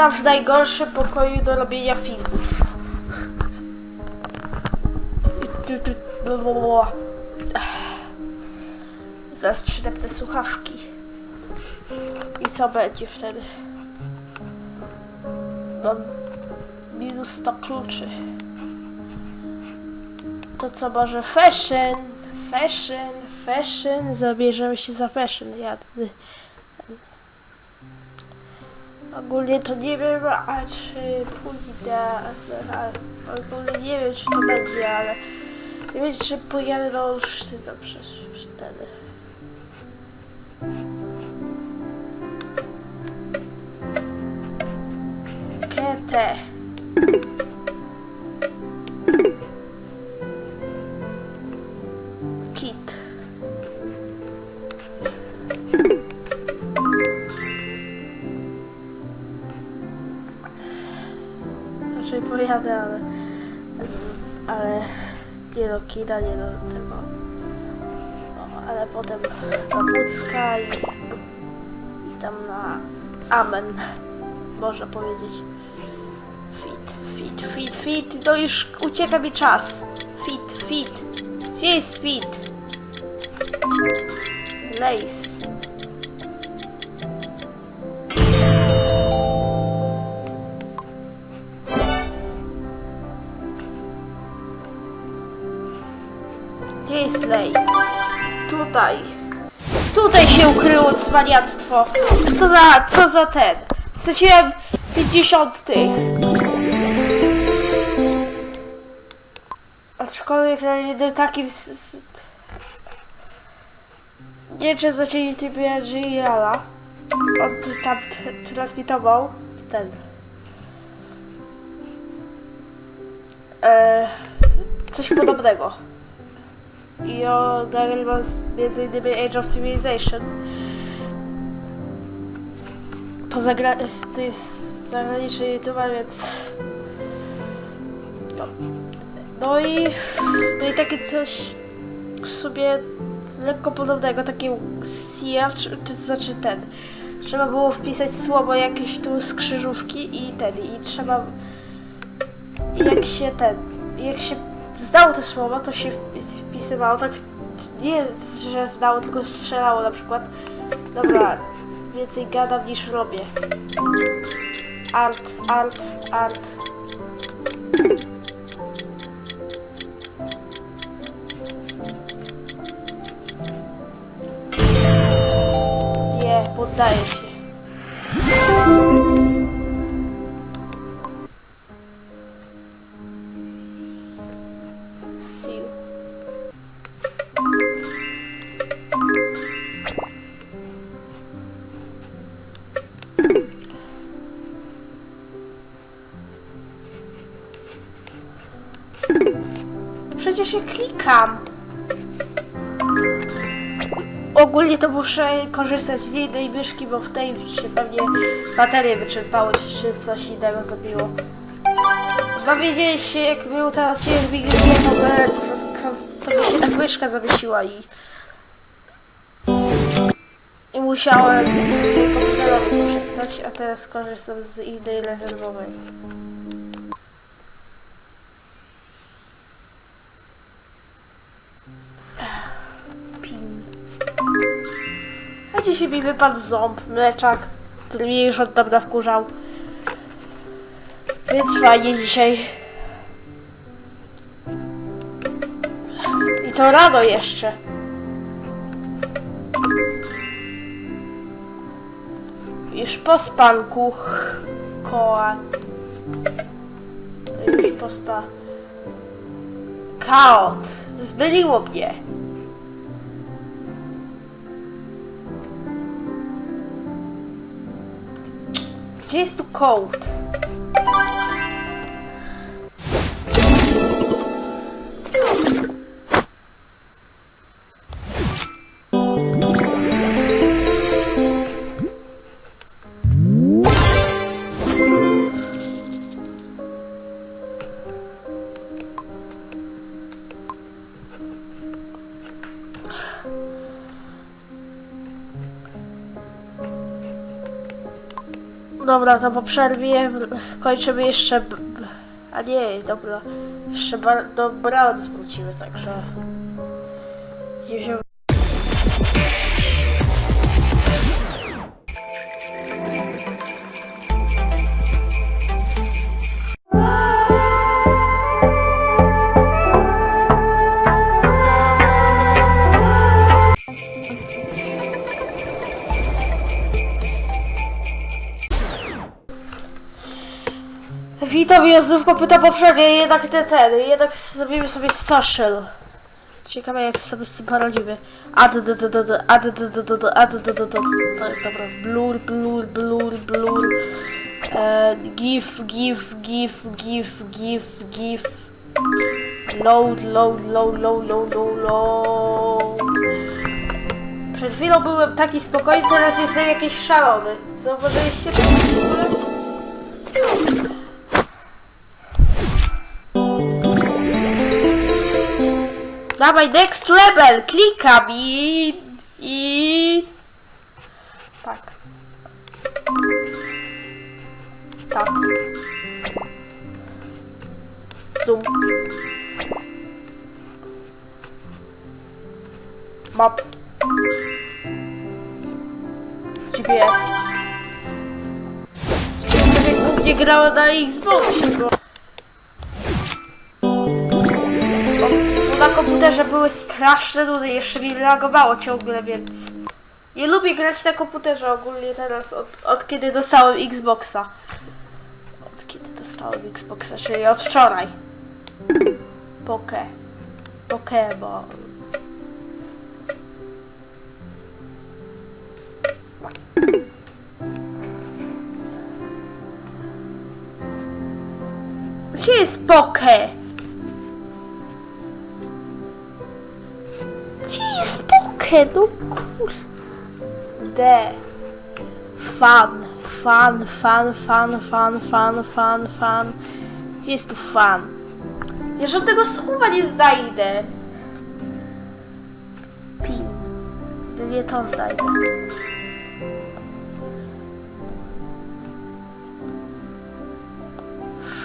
Witam w najgorszym pokoju do robienia filmów. Zaraz przydepnę słuchawki. I co będzie wtedy? Mam minus 100 kluczy. To co może fashion? Fashion, fashion. Zabierzemy się za fashion. Jadny. Ogólnie to nie wiem, a czy pójdę. Ogólnie nie wiem, czy to będzie, ale nie wiem, czy pojadę do Olsztyna przez wtedy. Ketę. Nie do do tego. No, ale potem do Pucka i... I tam na... Amen. Można powiedzieć. Fit, fit, fit, fit. To już ucieka mi czas. Fit, fit. Gdzie jest fit? Lace. Lace? Tutaj. Tutaj się ukryło cwaniactwo. Co za, co za ten? Straciłem 50 tych. Aczkolwiek na jednym takim... Nie czy zaczęli typie Giala. On tam transmitował ten. E, coś podobnego. I nagrywa z- między innymi Age of Civilization. To, zagra to jest zagraniczny youtuber, więc... No. No i, no i takie coś sobie lekko podobnego, takie search, to znaczy ten. Trzeba było wpisać słowo jakieś tu z krzyżówki i ten, i trzeba jak się ten, jak się zdało to słowo, to się wpis- wpisywało, tak nie, że zdało, tylko strzelało na przykład. Dobra, więcej gadam niż robię. Art, art, art. Nie, poddaję się. Przecież ja klikam. Ogólnie to muszę korzystać z innej myszki, bo w tej się pewnie baterie wyczerpały, czy coś innego zrobiło. Chyba wiedzieliście, jak był ten odcinek to, to, to by się ta myszka zawiesiła i... Musiałem z komputerowej korzystać, a teraz korzystam z innej rezerwowej. Pin. A dzisiaj mi wypadł ząb, mleczak, który mnie już od dawna wkurzał. Więc fajnie dzisiaj. I to rano jeszcze. Już po spanku koła. Już po spa... Kaot. Zmyliło mnie. Gdzie jest tu kołd? Dobra, to po przerwie kończymy jeszcze... A nie, dobra. Jeszcze do Browns wrócimy, także... Gdzie się... Jozówko pyta poprzednio, jednak ten, ten, jednak zrobimy sobie social. Ciekawe jak sobie z tym poradzimy. Add, d, d, d, d, add, d, d, d, d, add, d, d, d, d, dobra, blur, blur, blur, blur, e, gif, gif, gif, gif, gif, gif, load, load, load, load, load, load, load. Przed chwilą byłem taki spokojny, teraz jestem jakiś szalony. Zauważyliście to Dawaj, next level! Klikam i... i... Tak. Tak. Zoom. Map. GPS. Ja sobie głównie grała na Xboxie, bo... komputerze były straszne nudy, jeszcze mi reagowało ciągle, więc... Nie lubię grać na komputerze ogólnie teraz, od, od kiedy dostałem Xboxa. Od kiedy dostałem Xboxa, czyli od wczoraj. Poke. Pokemon. Gdzie jest Poke? Poke? No kurde. Fan, fan, fan, fan, fan, fan, fan, fan. Gdzie jest tu fan? Ja żadnego słowa nie znajdę. Pin. Nie to znajdę.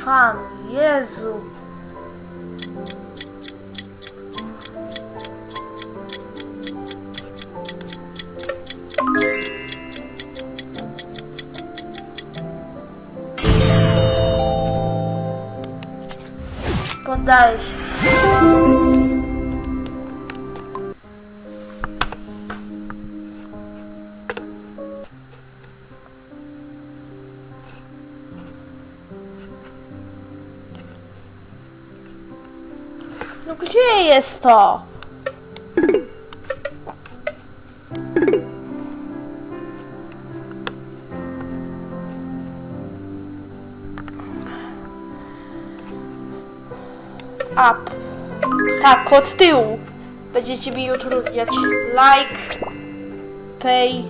Fan, Jezu. Się. No gdzie jest to? Up. Tak, od tyłu. Będziecie mi utrudniać. Like. Pay.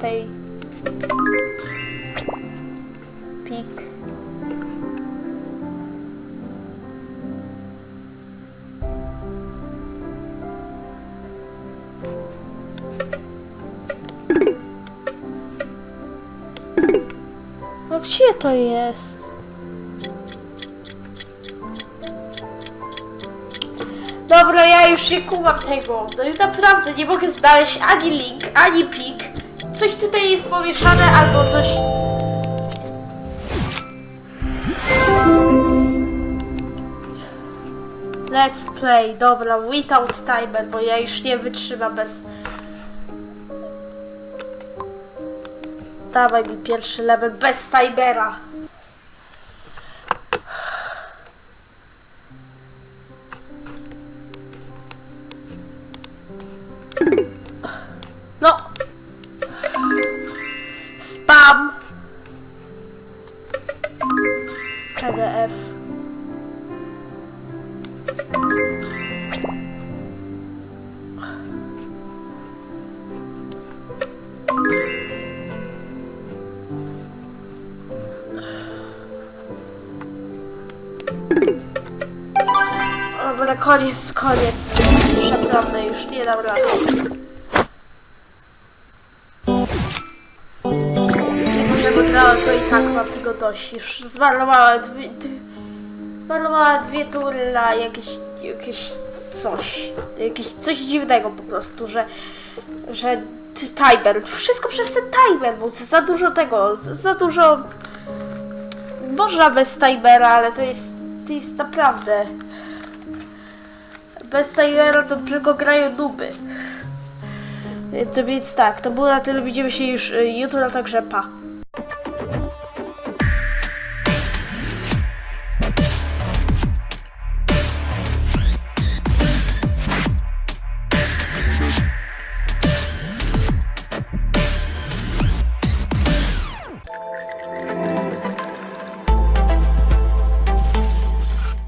Pay. Pick. No gdzie to jest? Dobra, ja już nie kumam tego. No i naprawdę nie mogę znaleźć ani link, ani pik. Coś tutaj jest pomieszane albo coś... Let's play, dobra, without timer, bo ja już nie wytrzymam bez... Dawaj mi pierwszy level bez timera. Spam. PDF. Dobra, koniec, koniec. Naprawdę, już nie dam rady. Tak mam tego dość. Już dwie, zmarnowała dwie tury na jakieś, jakieś coś. Jakieś coś dziwnego po prostu, że, że timer. Wszystko przez ten timer, bo za dużo tego, za dużo... Można bez timera, ale to jest, to jest naprawdę... Bez timera to tylko grają nuby. To więc tak, to było na tyle. Widzimy się już y, jutro, także pa.